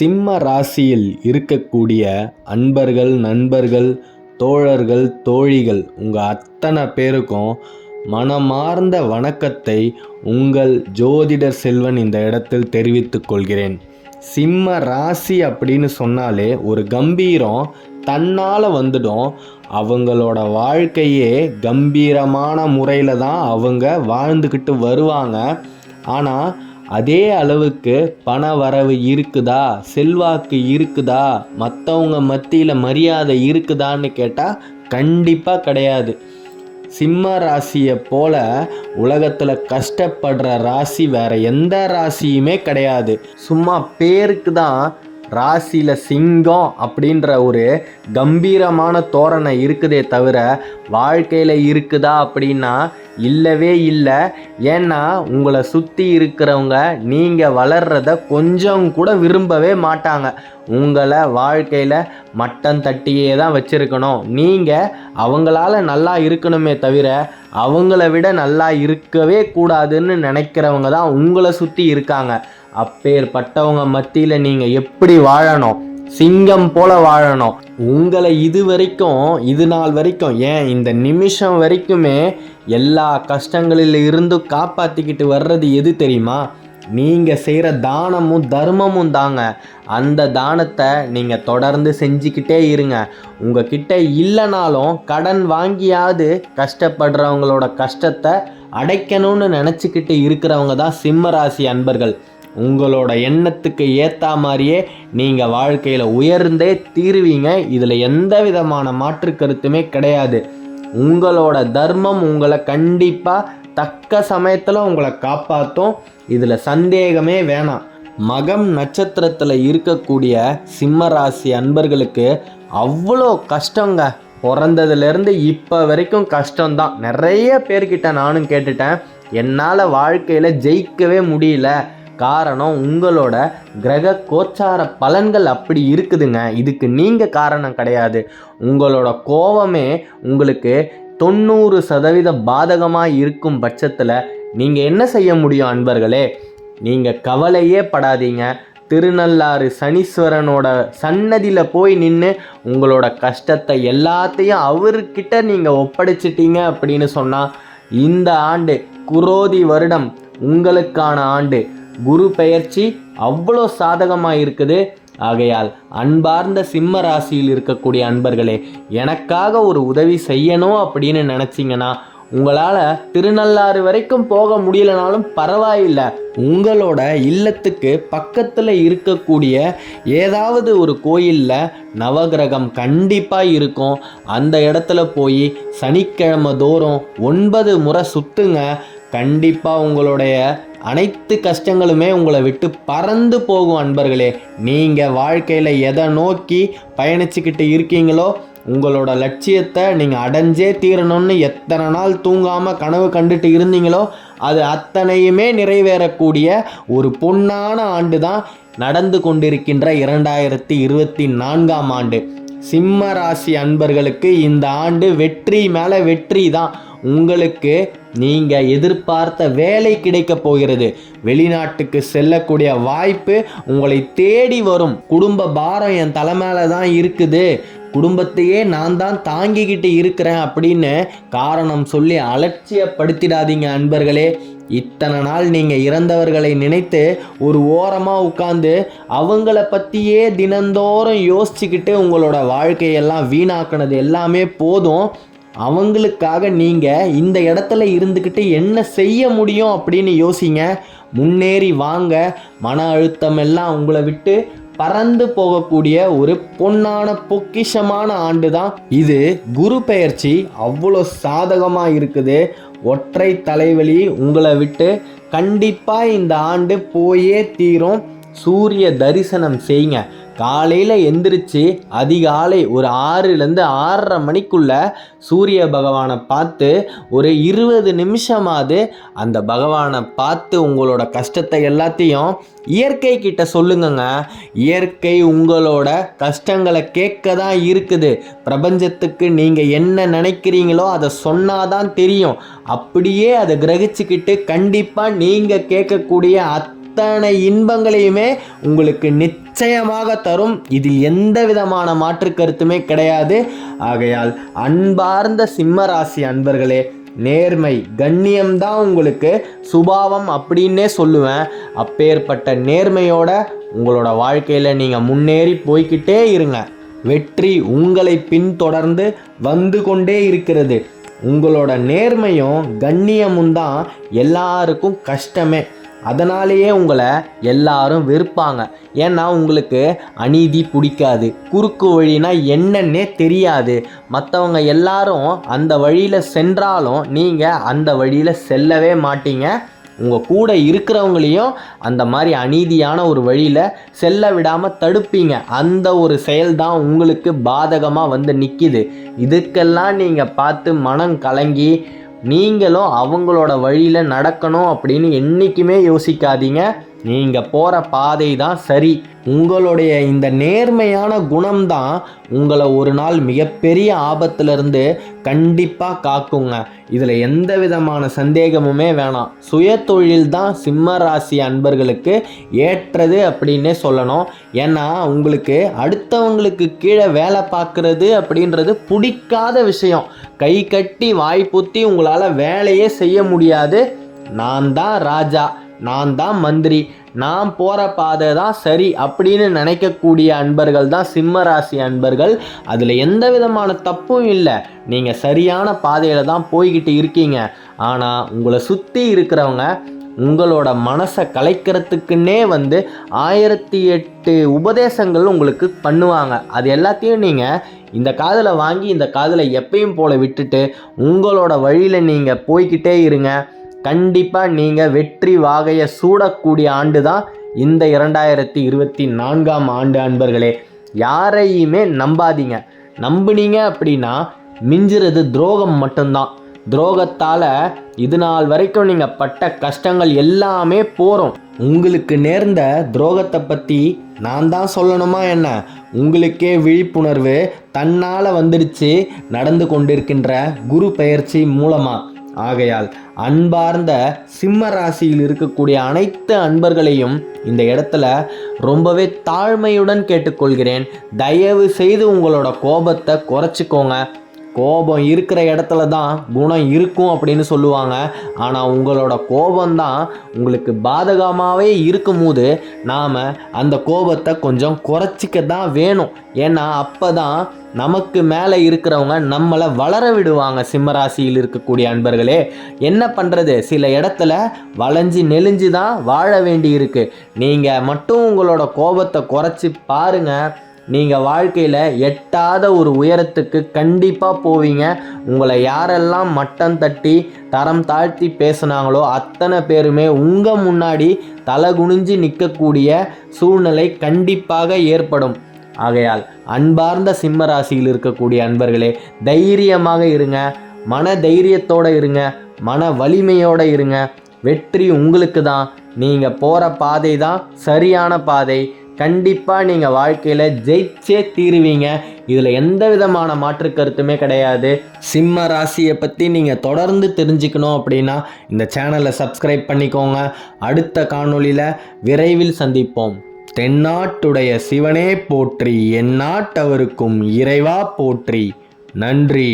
சிம்ம ராசியில் இருக்கக்கூடிய அன்பர்கள் நண்பர்கள் தோழர்கள் தோழிகள் உங்கள் அத்தனை பேருக்கும் மனமார்ந்த வணக்கத்தை உங்கள் ஜோதிடர் செல்வன் இந்த இடத்தில் தெரிவித்துக் கொள்கிறேன். சிம்ம ராசி அப்படின்னு சொன்னாலே ஒரு கம்பீரம் தன்னால் வந்துடும். அவங்களோட வாழ்க்கையே கம்பீரமான முறையில் தான் அவங்க வாழ்ந்துக்கிட்டு வருவாங்க. ஆனால் அதே அளவுக்கு பண வரவு இருக்குதா? செல்வாக்கு இருக்குதா? மற்றவங்க மத்தியில் மரியாதை இருக்குதான்னு கேட்டால் கண்டிப்பாக கிடையாது. சிம்ம ராசியை போல உலகத்தில் கஷ்டப்படுற ராசி வேற எந்த ராசியுமே கிடையாது. சும்மா பேருக்கு தான் ராசியில் சிங்கம் அப்படின்ற ஒரு கம்பீரமான தோரணை இருக்குதே தவிர வாழ்க்கையில் இருக்குதா அப்படின்னா இல்லவே இல்லை. ஏன்னா உங்களை சுற்றி இருக்கிறவங்க நீங்கள் வளர்றத கொஞ்சம் கூட விரும்பவே மாட்டாங்க. உங்களை வாழ்க்கையில் மட்டம் தட்டியே தான் வச்சுருக்கணும். நீங்கள் அவங்களால நல்லா இருக்கணுமே தவிர அவங்கள விட நல்லா இருக்கவே கூடாதுன்னு நினைக்கிறவங்க தான் உங்களை சுற்றி இருக்காங்க. அப்பேற்பட்டவங்க மத்தியில் நீங்கள் எப்படி வாழணும்? சிங்கம் போல வாழணும். உங்களை இது வரைக்கும் இது நாள் வரைக்கும் ஏன் இந்த நிமிஷம் வரைக்குமே எல்லா கஷ்டங்களில் இருந்து காப்பாற்றிக்கிட்டு வர்றது எது தெரியுமா? நீங்கள் செய்கிற தானமும் தர்மமும் தாங்க. அந்த தானத்தை நீங்கள் தொடர்ந்து செஞ்சுக்கிட்டே இருங்க. உங்ககிட்ட இல்லைனாலும் கடன் வாங்கியாவது கஷ்டப்படுறவங்களோட கஷ்டத்தை அடைக்கணும்னு நினச்சிக்கிட்டு இருக்கிறவங்க தான் சிம்மராசி அன்பர்கள். உங்களோட எண்ணத்துக்கு ஏற்ற மாதிரியே நீங்கள் வாழ்க்கையில் உயர்ந்தே தீருவீங்க. இதில் எந்த விதமான மாற்று கருத்துமே கிடையாது. உங்களோட தர்மம் உங்களை கண்டிப்பாக தக்க சமயத்தில் உங்களை காப்பாற்றும் இதில் சந்தேகமே வேணாம். மகம் நட்சத்திரத்தில் இருக்கக்கூடிய சிம்ம ராசி அன்பர்களுக்கு அவ்வளோ கஷ்டங்க. பிறந்ததுலேருந்து இப்போ வரைக்கும் கஷ்டம்தான். நிறைய பேர்கிட்ட நானும் கேட்டுட்டேன். என்னால் வாழ்க்கையில் ஜெயிக்கவே முடியல. காரணம் உங்களோட கிரக கோச்சார பலன்கள் அப்படி இருக்குதுங்க. இதுக்கு நீங்கள் காரணம் கிடையாது. உங்களோட கோபமே உங்களுக்கு தொண்ணூறு சதவீத பாதகமாக இருக்கும் பட்சத்தில் நீங்கள் என்ன செய்ய முடியும் அன்பர்களே? நீங்கள் கவலையே படாதீங்க. திருநள்ளாறு சனீஸ்வரனோட சன்னதியில் போய் நின்று உங்களோட கஷ்டத்தை எல்லாத்தையும் அவர்கிட்ட நீங்கள் ஒப்படைச்சிட்டீங்க அப்படின்னு சொன்னால் இந்த ஆண்டு குரோதி வருடம் உங்களுக்கான ஆண்டு. குரு பெயர்ச்சி அவ்வளோ சாதகமாக இருக்குது ஆகையால் அன்பார்ந்த சிம்ம ராசியில் இருக்கக்கூடிய அன்பர்களே எனக்காக ஒரு உதவி செய்யணும் அப்படின்னு நினச்சிங்கன்னா உங்களால் திருநள்ளாறு வரைக்கும் போக முடியலனாலும் பரவாயில்லை. உங்களோட இல்லத்துக்கு பக்கத்தில் இருக்கக்கூடிய ஏதாவது ஒரு கோயிலில் நவகிரகம் கண்டிப்பாக இருக்கும். அந்த இடத்துல போய் சனிக்கிழமை தோறும் ஒன்பது முறை சுற்றுங்க கண்டிப்பாக உங்களுடைய அனைத்து கஷ்டங்களுமே உங்களை விட்டு பறந்து போகும் அன்பர்களே. நீங்கள் வாழ்க்கையில் எதை நோக்கி பயணிச்சுக்கிட்டு இருக்கீங்களோ உங்களோட லட்சியத்தை நீங்கள் அடைஞ்சே தீரணும்னு எத்தனை நாள் தூங்காமல் கனவு கண்டுட்டு இருந்தீங்களோ அது அத்தனையுமே நிறைவேறக்கூடிய ஒரு பொன்னான ஆண்டு தான் நடந்து கொண்டிருக்கின்ற இரண்டாயிரத்தி இருபத்தி நான்காம் ஆண்டு. சிம்ம ராசி அன்பர்களுக்கு இந்த ஆண்டு வெற்றி மேலே வெற்றி தான் உங்களுக்கு நீங்கள் எதிர்பார்த்த வேலை கிடைக்க போகிறது. வெளிநாட்டுக்கு செல்லக்கூடிய வாய்ப்பு உங்களை தேடி வரும். குடும்ப பாரம் என் தலைமையில தான் இருக்குது. குடும்பத்தையே நான் தான் தாங்கிக்கிட்டு இருக்கிறேன் அப்படின்னு காரணம் சொல்லி அலட்சியப்படுத்திடாதீங்க அன்பர்களே. இத்தனை நாள் நீங்கள் இறந்தவர்களை நினைத்து ஒரு ஓரமாக உட்காந்து அவங்கள பற்றியே தினந்தோறும் யோசிச்சுக்கிட்டு உங்களோட வாழ்க்கையெல்லாம் வீணாக்குனது எல்லாமே போதும். அவங்களுக்காக நீங்கள் இந்த இடத்துல இருந்துக்கிட்டு என்ன செய்ய முடியும் அப்படின்னு யோசிங்க. முன்னேறி வாங்க. மன அழுத்தம் எல்லாம் உங்களை விட்டு பறந்து போகக்கூடிய ஒரு பொன்னான பொக்கிஷமான ஆண்டு தான் இது. குரு பெயர்ச்சி அவ்வளோ சாதகமாக இருக்குது. ஒற்றை தலைவலி உங்களை விட்டு கண்டிப்பாக இந்த ஆண்டு போயே தீரும். சூரிய தரிசனம் செய்யுங்க. காலையில் எந்திரிச்சு அதிகாலை ஒரு ஆறுலேருந்து ஆறரை மணிக்குள்ள சூரிய பகவானை பார்த்து ஒரு இருபது நிமிஷமாவது அந்த பகவானை பார்த்து உங்களோட கஷ்டத்தை எல்லாத்தையும் இயற்கை கிட்ட சொல்லுங்கங்க. இயற்கை உங்களோட கஷ்டங்களை கேட்க தான் இருக்குது. பிரபஞ்சத்துக்கு நீங்கள் என்ன நினைக்கிறீங்களோ அதை சொன்னாதான் தெரியும். அப்படியே அதை கிரகிச்சுக்கிட்டு கண்டிப்பாக நீங்கள் கேட்கக்கூடிய அத் அத்தனை இன்பங்களையுமே உங்களுக்கு நிச்சயமாக தரும். இதில் எந்த விதமான மாற்று கருத்துமே கிடையாது. ஆகையால் அன்பார்ந்த சிம்ம ராசி அன்பர்களே நேர்மை கண்ணியம்தான் உங்களுக்கு சுபாவம் அப்படின்னே சொல்லுவேன். அப்பேற்பட்ட நேர்மையோட உங்களோட வாழ்க்கையில் நீங்கள் முன்னேறி போய்க்கிட்டே இருங்க. வெற்றி உங்களை பின்தொடர்ந்து வந்து கொண்டே இருக்கிறது. உங்களோட நேர்மையும் கண்ணியமும் தான் எல்லாருக்கும் கஷ்டமே. அதனாலேயே உங்களை எல்லாரும் வெறுப்பாங்க. ஏன்னா உங்களுக்கு அநீதி பிடிக்காது. குறுக்கு வழினா என்னன்னே தெரியாது. மற்றவங்க எல்லாரும் அந்த வழியில் சென்றாலும் நீங்கள் அந்த வழியில் செல்லவே மாட்டீங்க. உங்கள் கூட இருக்கிறவங்களையும் அந்த மாதிரி அநீதியான ஒரு வழியில் செல்ல விடாமல் தடுப்பீங்க. அந்த ஒரு செயல் தான் உங்களுக்கு பாதகமாக வந்து நிற்கிது இதுக்கெல்லாம் நீங்கள் பார்த்து மனம் கலங்கி நீங்களும் அவங்களோட வழியில் நடக்கணும் அப்படின்னு என்றைக்குமே யோசிக்காதீங்க. நீங்கள் போகிற பாதை தான் சரி. உங்களுடைய இந்த நேர்மையான குணம்தான் உங்களை ஒரு நாள் மிகப்பெரிய ஆபத்திலிருந்து கண்டிப்பாக காக்குங்க. இதில் எந்த விதமான சந்தேகமுமே வேணாம். சுய தொழில் தான் சிம்ம ராசி அன்பர்களுக்கு ஏற்றது அப்படின்னே சொல்லணும். ஏன்னா உங்களுக்கு அடுத்தவங்களுக்கு கீழே வேலை பார்க்குறது அப்படின்றது பிடிக்காத விஷயம். கை கட்டி வாய்ப்புத்தி உங்களால் வேலையே செய்ய முடியாது. நான் தான் ராஜா. நான் தான் மந்திரி. நான் போகிற பாதை தான் சரி அப்படின்னு நினைக்கக்கூடிய அன்பர்கள் தான் சிம்ம ராசி அன்பர்கள். அதில் எந்த விதமான தப்பும் இல்லை. நீங்கள் சரியான பாதையில் தான் போய்கிட்டு இருக்கீங்க. ஆனால் உங்களை சுற்றி இருக்கிறவங்க உங்களோட மனசை கலைக்கிறதுக்குன்னே வந்து ஆயிரத்தி எட்டு உபதேசங்கள் உங்களுக்கு பண்ணுவாங்க. அது எல்லாத்தையும் நீங்கள் இந்த காதில் வாங்கி இந்த காதில் எப்பயும் போல விட்டுட்டு உங்களோட வழியில் நீங்கள் போய்கிட்டே இருங்க. கண்டிப்பாக நீங்கள் வெற்றி வாகையை சூடக்கூடிய ஆண்டு தான் இந்த இரண்டாயிரத்தி இருபத்தி நான்காம் ஆண்டு அன்பர்களே. யாரையுமே நம்பாதீங்க. நம்புனீங்க அப்படின்னா மிஞ்சுறது துரோகம் மட்டும்தான். துரோகத்தால் இது நாள் வரைக்கும் நீங்கள் பட்ட கஷ்டங்கள் எல்லாமே போகிறோம் உங்களுக்கு நேர்ந்த துரோகத்தை பற்றி நான் தான் சொல்லணுமா என்ன? உங்களுக்கே விழிப்புணர்வு தன்னால் வந்துடுச்சு நடந்து கொண்டிருக்கின்ற குரு பயிற்சி மூலமாக ஆகையால் அன்பார்ந்த சிம்ம ராசியில் இருக்கக்கூடிய அனைத்து அன்பர்களையும் இந்த இடத்துல ரொம்பவே தாழ்மையுடன் கேட்டுக்கொள்கிறேன். தயவு செய்து உங்களோட கோபத்தை குறைச்சிக்கோங்க. கோபம் இருக்கிற இடத்துல தான் குணம் இருக்கும் அப்படின்னு சொல்லுவாங்க. ஆனால் உங்களோட கோபம்தான் உங்களுக்கு பாதகமாகவே இருக்கும்போது நாம் அந்த கோபத்தை கொஞ்சம் குறைச்சிக்க தான் வேணும். ஏன்னா அப்போ தான் நமக்கு மேலே இருக்கிறவங்க நம்மளை வளர விடுவாங்க சிம்மராசியில் இருக்கக்கூடிய அன்பர்களே. என்ன பண்ணுறது சில இடத்துல வளைஞ்சி நெளிஞ்சு தான் வாழ வேண்டி இருக்குது நீங்கள் மட்டும் உங்களோட கோபத்தை குறைச்சி பாருங்கள் நீங்கள் வாழ்க்கையில் எட்டாத ஒரு உயரத்துக்கு கண்டிப்பாக போவீங்க. உங்களை யாரெல்லாம் மட்டம் தட்டி தரம் தாழ்த்தி பேசுனாங்களோ அத்தனை பேருமே உங்கள் முன்னாடி தலை குனிஞ்சு நிற்கக்கூடிய சூழ்நிலை கண்டிப்பாக ஏற்படும். ஆகையால் அன்பார்ந்த சிம்ம ராசியில் இருக்கக்கூடிய அன்பர்களே தைரியமாக இருங்க. மன தைரியத்தோடு இருங்க. மன வலிமையோடு இருங்க. வெற்றி உங்களுக்கு தான் நீங்கள் போகிற பாதை தான் சரியான பாதை. கண்டிப்பாக நீங்கள் வாழ்க்கையில் ஜெயிச்சே தீருவீங்க. இதில் எந்த விதமான மாற்று கருத்துமே கிடையாது. சிம்ம ராசியை பற்றி நீங்கள் தொடர்ந்து தெரிஞ்சுக்கணும் அப்படின்னா இந்த சேனலை சப்ஸ்கிரைப் பண்ணிக்கோங்க. அடுத்த காணொளியில் விரைவில் சந்திப்போம். தென்னாட்டுடைய சிவனே போற்றி எந்நாட்டவருக்கும் இறைவா போற்றி. நன்றி.